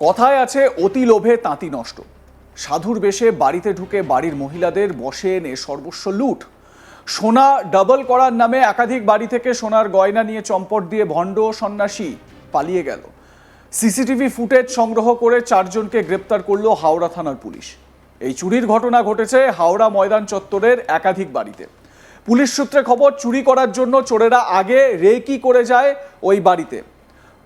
কথায় আছে, অতি লোভে তাঁতি নষ্ট। সাধুর বেশে বাড়িতে ঢুকে বাড়ির মহিলাদের বসে এনে সর্বস্ব লুট। সোনা ডাবল করার নামে একাধিক বাড়ি থেকে সোনার গয়না নিয়ে চম্পট দিয়ে ভণ্ড সন্ন্যাসী পালিয়ে গেল। সিসিটিভি ফুটেজ সংগ্রহ করে চারজনকে গ্রেপ্তার করল হাওড়া থানার পুলিশ। এই চুরির ঘটনা ঘটেছে হাওড়া ময়দান চত্বরের একাধিক বাড়িতে। পুলিশ সূত্রে খবর, চুরি করার জন্য চোরেরা আগে রেকি করে যায় ওই বাড়িতে।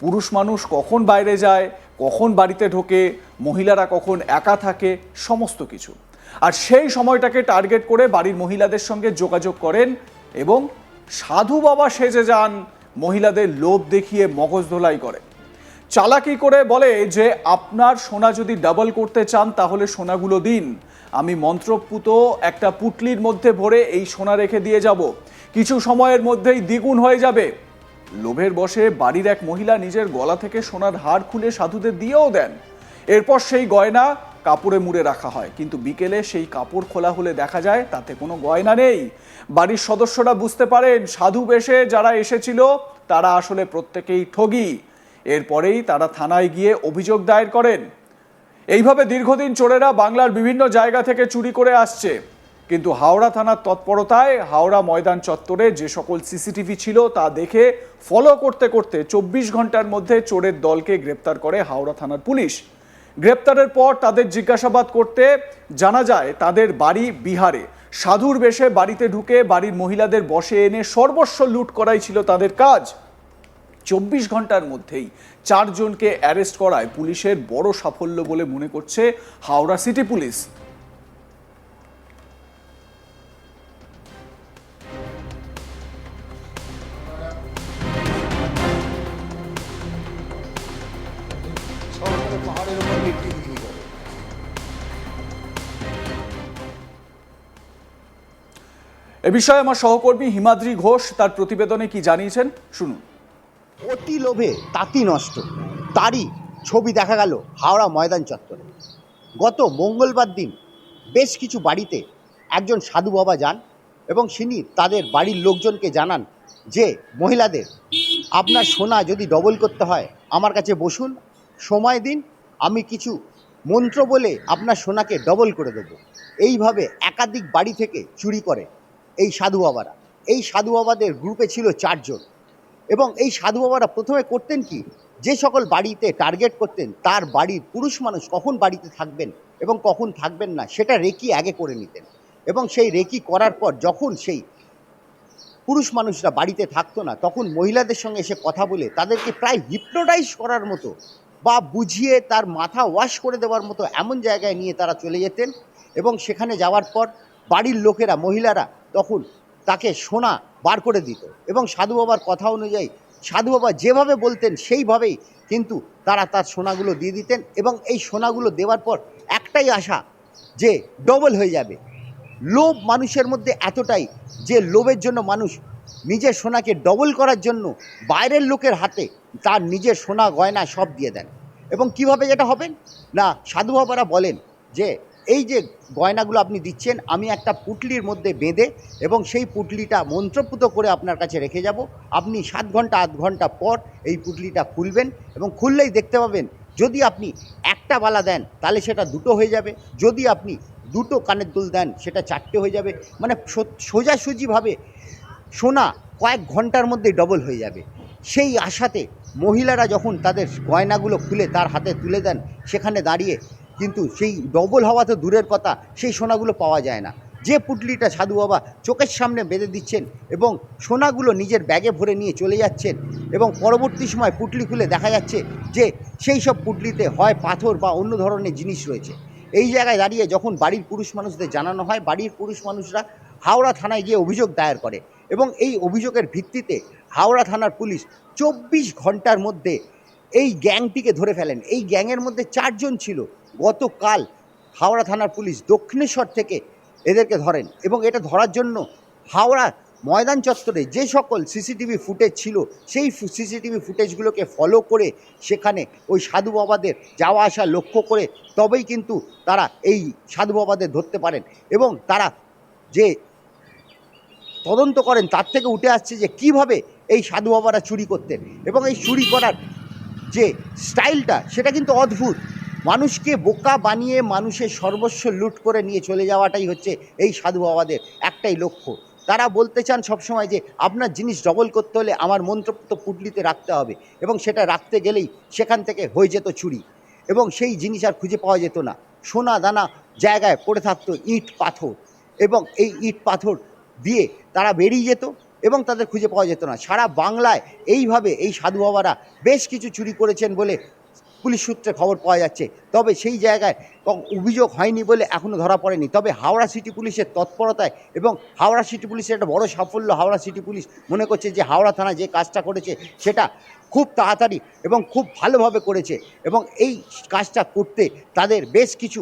পুরুষ মানুষ কখন বাইরে যায় কখন বাড়িতে ঢোকে, মহিলারা কখন একা থাকে, সমস্ত কিছু। আর সেই সময়টাকে টার্গেট করে বাড়ির মহিলাদের সঙ্গে যোগাযোগ করেন এবং সাধু বাবা সেজে যান, মহিলাদের লোভ দেখিয়ে মগজ ধোলাই করে। চালাকি করে বলে যে, আপনার সোনা যদি ডাবল করতে চান, তাহলে সোনাগুলো দিন। আমি মন্ত্রপুত একটা পুটলির মধ্যে ভরে এই সোনা রেখে দিয়ে যাব। কিছু সময়ের মধ্যেই দ্বিগুণ হয়ে যাবে। লোভের বসে বাড়ির এক মহিলা নিজের গলা থেকে সোনার হার খুলে সাধুদের দিয়েও দেন। এরপর সেই গয়না কাপড়ে মুড়ে রাখা হয়, কিন্তু বিকেলে সেই কাপড় খোলা হলে দেখা যায় তাতে কোনো গয়না নেই। বাড়ির সদস্যরা বুঝতে পারেন, সাধু বেশে যারা এসেছিল, তারা আসলে প্রত্যেকেই ঠগী। এরপরেই তারা থানায় গিয়ে অভিযোগ দায়ের করেন। এইভাবে দীর্ঘদিন চোরেরা বাংলার বিভিন্ন জায়গা থেকে চুরি করে আসছে। কিন্তু হাওড়া থানার তৎপরতায় হাওড়া ময়দান চত্বরে যে সকল সিসিটিভি ছিল তা দেখে ফলো করতে করতে চব্বিশ ঘণ্টার মধ্যে চোরের দলকে গ্রেপ্তার করে হাওড়া থানার পুলিশ। গ্রেপ্তারের পর তাদের জিজ্ঞাসাবাদ করতে জানা যায়, তাদের বাড়ি বিহারে। সাধুর বেশে বাড়িতে ঢুকে বাড়ির মহিলাদের বসে এনে সর্বস্ব লুট করাই ছিল তাদের কাজ। চব্বিশ ঘণ্টার মধ্যেই চারজনকে অ্যারেস্ট করায় পুলিশের বড় সাফল্য বলে মনে করছে হাওড়া সিটি পুলিশ। এ বিষয়ে আমার সহকর্মী হিমাদ্রি ঘোষ তার প্রতিবেদনে কি জানিয়েছেন, শুনুন। অতি লোভে তাঁতি নষ্ট, তারই ছবি দেখা গেল হাওড়া ময়দান চত্বরে। গত মঙ্গলবার দিন বেশ কিছু বাড়িতে একজন সাধু বাবা যান এবং তিনি তাদের বাড়ির লোকজনকে জানান যে, মহিলাদের, আপনার সোনা যদি ডবল করতে হয়, আমার কাছে বসুন, সময় দিন, আমি কিছু মন্ত্র বলে আপনার সোনাকে ডবল করে দেবো। এইভাবে একাধিক বাড়ি থেকে চুরি করে। এই সাধু বাবারা। এই সাধু বাবাদের গ্রুপে ছিল চারজন। এবং এই সাধু বাবারা প্রথমে করতেন কি? যে সকল বাড়িতে টার্গেট করতেন, তার বাড়ির পুরুষ মানুষ কখন বাড়িতে থাকবেন এবং কখন থাকবেন না, সেটা রেকি আগে করে নিতেন। এবং সেই রেকি করার পর যখন সেই পুরুষ মানুষরা বাড়িতে থাকতো না, তখন মহিলাদের সঙ্গে এসে কথা বলে তাদেরকে প্রায় হিপনোটাইজ করার মতো বা বুঝিয়ে তার মাথা ওয়াশ করে দেওয়ার মতো এমন জায়গায় নিয়ে তারা চলে যেতেন। এবং সেখানে যাওয়ার পর বাড়ির লোকেরা, মহিলারা তখন তাকে সোনা বার করে দিত এবং সাধু বাবার কথা অনুযায়ী সাধু বাবা যেভাবে বলতেন সেইভাবেই কিন্তু তারা তার সোনাগুলো দিয়ে দিতেন এবং এই সোনাগুলো দেওয়ার পর একটাই আশা যে ডবল হয়ে যাবে। লোভ মানুষের মধ্যে এতটাই যে লোভের জন্য মানুষ নিজের সোনাকে ডবল করার জন্য বাইরের লোকের হাতে তার নিজের সোনা গয়না সব দিয়ে দেন। এবং কীভাবে যেটা হবেন না, সাধু বাবারা বলেন যে এই যে গয়নাগুলো আপনি দিচ্ছেন, আমি একটা পুটলির মধ্যে বেঁধে এবং সেই পুটলিটা মন্ত্রপুত করে আপনার কাছে রেখে যাব। আপনি সাত ঘণ্টা, আধ ঘণ্টা পর এই পুটলিটা খুলবেন এবং খুললেই দেখতে পাবেন, যদি আপনি একটা বালা দেন, তাহলে সেটা দুটো হয়ে যাবে। যদি আপনি দুটো কানের দুল দেন, সেটা চারটে হয়ে যাবে। মানে সোজাসুজিভাবে সোনা কয়েক ঘণ্টার মধ্যে ডবল হয়ে যাবে। সেই আশাতে মহিলারা যখন তাদের গয়নাগুলো খুলে তার হাতে তুলে দেন, সেখানে দাঁড়িয়ে কিন্তু সেই ডবল হওয়া তো দূরের কথা, সেই সোনাগুলো পাওয়া যায় না। যে পুটলিটা সাধু বাবা চোখের সামনে বেঁধে দিচ্ছেন এবং সোনাগুলো নিজের ব্যাগে ভরে নিয়ে চলে যাচ্ছেন এবং পরবর্তী সময় পুটলি খুলে দেখা যাচ্ছে যে সেই সব পুটলিতে হয় পাথর বা অন্য ধরনের জিনিস রয়েছে। এই জায়গায় দাঁড়িয়ে যখন বাড়ির পুরুষ মানুষদের জানানো হয়, বাড়ির পুরুষ মানুষরা হাওড়া থানায় গিয়ে অভিযোগ দায়ের করে এবং এই অভিযোগের ভিত্তিতে হাওড়া থানার পুলিশ চব্বিশ ঘণ্টার মধ্যে এই গ্যাংটিকে ধরে ফেলেন। এই গ্যাংয়ের মধ্যে চারজন ছিল। গতকাল হাওড়া থানার পুলিশ দক্ষিণেশ্বর থেকে এদেরকে ধরেন এবং এটা ধরার জন্য হাওড়া ময়দান চত্বরে যে সকল সিসিটিভি ফুটেজ ছিল, সেই সিসিটিভি ফুটেজগুলোকে ফলো করে সেখানে ওই সাধু বাবাদের যাওয়া আসা লক্ষ্য করে তবেই কিন্তু তারা এই সাধু বাবাদের ধরতে পারেন এবং তারা যে তদন্ত করেন তার থেকে উঠে আসছে যে কীভাবে এই সাধু বাবারা চুরি করতেন এবং এই চুরি করার যে স্টাইলটা সেটা কিন্তু অদ্ভুত। মানুষকে বোকা বানিয়ে মানুষের সর্বস্ব লুট করে নিয়ে চলে যাওয়াটাই হচ্ছে এই সাধু বাবাদের একটাই লক্ষ্য। তারা বলতে চান সবসময় যে, আপনার জিনিস ডবল করতে হলে আমার মন্ত্রপ্ত পুটলিতে রাখতে হবে এবং সেটা রাখতে গেলেই সেখান থেকে হয়ে যেত চুরি। এবং সেই জিনিস আর খুঁজে পাওয়া যেত না। সোনা দানা জায়গায় পড়ে থাকতো ইট, পাথর এবং এই ইট, পাথর দিয়ে তারা বেরিয়ে যেত এবং তাদের খুঁজে পাওয়া যেত না। সারা বাংলায় এইভাবে এই সাধু বাবারা বেশ কিছু চুরি করেছেন বলে পুলিশ সূত্রে খবর পাওয়া যাচ্ছে। তবে সেই জায়গায় অভিযোগ হয়নি বলে এখনও ধরা পড়েনি। তবে হাওড়া সিটি পুলিশের তৎপরতায় এবং হাওড়া সিটি পুলিশের একটা বড় সাফল্য হাওড়া সিটি পুলিশ মনে করছে যে হাওড়া থানা যে কাজটা করেছে সেটা খুব তাড়াতাড়ি এবং খুব ভালোভাবে করেছে এবং এই কাজটা করতে তাদের বেশ কিছু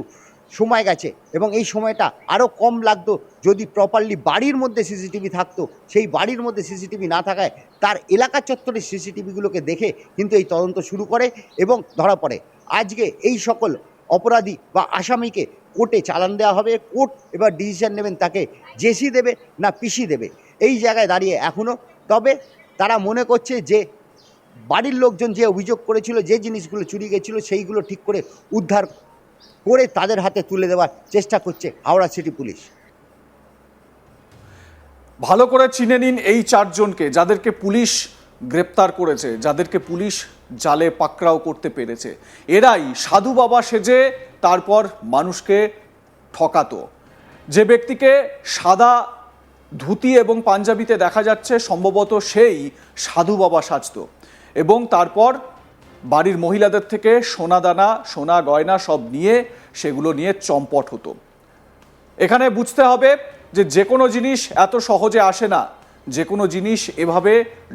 সময় গেছে এবং এই সময়টা আরও কম লাগতো যদি প্রপারলি বাড়ির মধ্যে সিসিটিভি থাকতো। সেই বাড়ির মধ্যে সিসিটিভি না থাকায় তার এলাকা চত্বরে সিসিটিভিগুলোকে দেখে কিন্তু এই তদন্ত শুরু করে এবং ধরা পড়ে। আজকে এই সকল অপরাধী বা আসামিকে কোর্টে চালান দেওয়া হবে, কোর্ট এবার ডিসিশন নেবেন তাকে জেসি দেবে না পিসি দেবে। এই জায়গায় দাঁড়িয়ে এখনও তবে তারা মনে করছে যে বাড়ির লোকজন যে অভিযোগ করেছিল, যে জিনিসগুলো চুরি গেছিল, সেইগুলো ঠিক করে উদ্ধার করে তাদের হাতে তুলে দেওয়ার চেষ্টা করছে হাওড়া সিটি পুলিশ। ভালো করে চিনে নিন এই চারজনকে যাদেরকে পুলিশ গ্রেপ্তার করেছে, যাদেরকে পুলিশ জালে পাকড়াও করতে পেরেছে। এরাই সাধু বাবা সেজে তারপর মানুষকে ঠকাতো। যে ব্যক্তিকে সাদা ধুতি এবং পাঞ্জাবিতে দেখা যাচ্ছে, সম্ভবত সেই সাধু বাবা সাজত। এবং তারপর বাড়ির মহিলাদের থেকে সোনা দানা, সোনা গয়না সব নিয়ে সেগুলো নিয়ে চম্পট হতো। এখানে বুঝতে হবে যে যে কোনো জিনিস এত সহজে আসে না, যে কোনো জিনিস এভাবে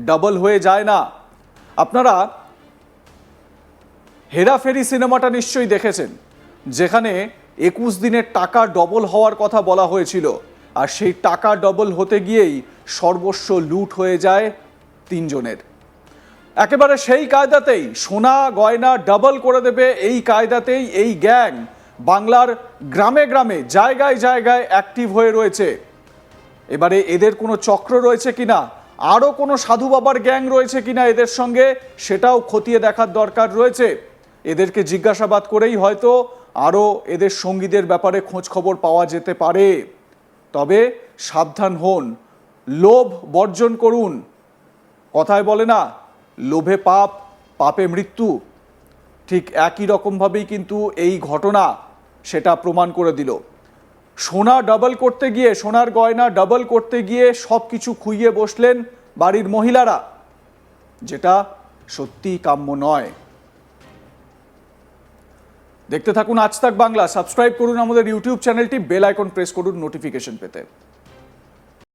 ডাবল হয়ে যায় না। আপনারা হেরাফেরি সিনেমাটা নিশ্চয়ই দেখেছেন, যেখানে একুশ দিনের টাকা ডবল হওয়ার কথা বলা হয়েছিল, আর সেই টাকা ডবল হতে গিয়েই সর্বস্ব লুট হয়ে যায় তিনজনের। একেবারে সেই কায়দাতেই সোনা গয়না ডাবল করে দেবে এই কায়দাতেই এই গ্যাং বাংলার গ্রামে গ্রামে, জায়গায় জায়গায় অ্যাক্টিভ হয়ে রয়েছে। এবারে এদের কোনো চক্র রয়েছে কিনা? আরও কোনো সাধু বাবার গ্যাং রয়েছে কিনা এদের সঙ্গে? সেটাও খতিয়ে দেখার দরকার রয়েছে। এদেরকে জিজ্ঞাসাবাদ করেই হয়তো আরও এদের সঙ্গীদের ব্যাপারে খোঁজ খবর পাওয়া যেতে পারে। তবে সাবধান হন, লোভ বর্জন করুন। কথায় বলে না লোভে পাপ, পাপে মৃত্যু, ঠিক একই রকমভাবেই কিন্তু এই ঘটনা সেটা প্রমাণ করে দিল। সোনা ডাবল করতে গিয়ে, সোনার গয়না ডাবল করতে গিয়ে সব কিছু খুইয়ে বসলেন বাড়ির মহিলারা, যেটা সত্যি কাম্য নয়। দেখতে থাকুন আজ তাক বাংলা। সাবস্ক্রাইব করুন আমাদের ইউটিউব চ্যানেলটি, বেল আইকন প্রেস করুন নোটিফিকেশন পেতে।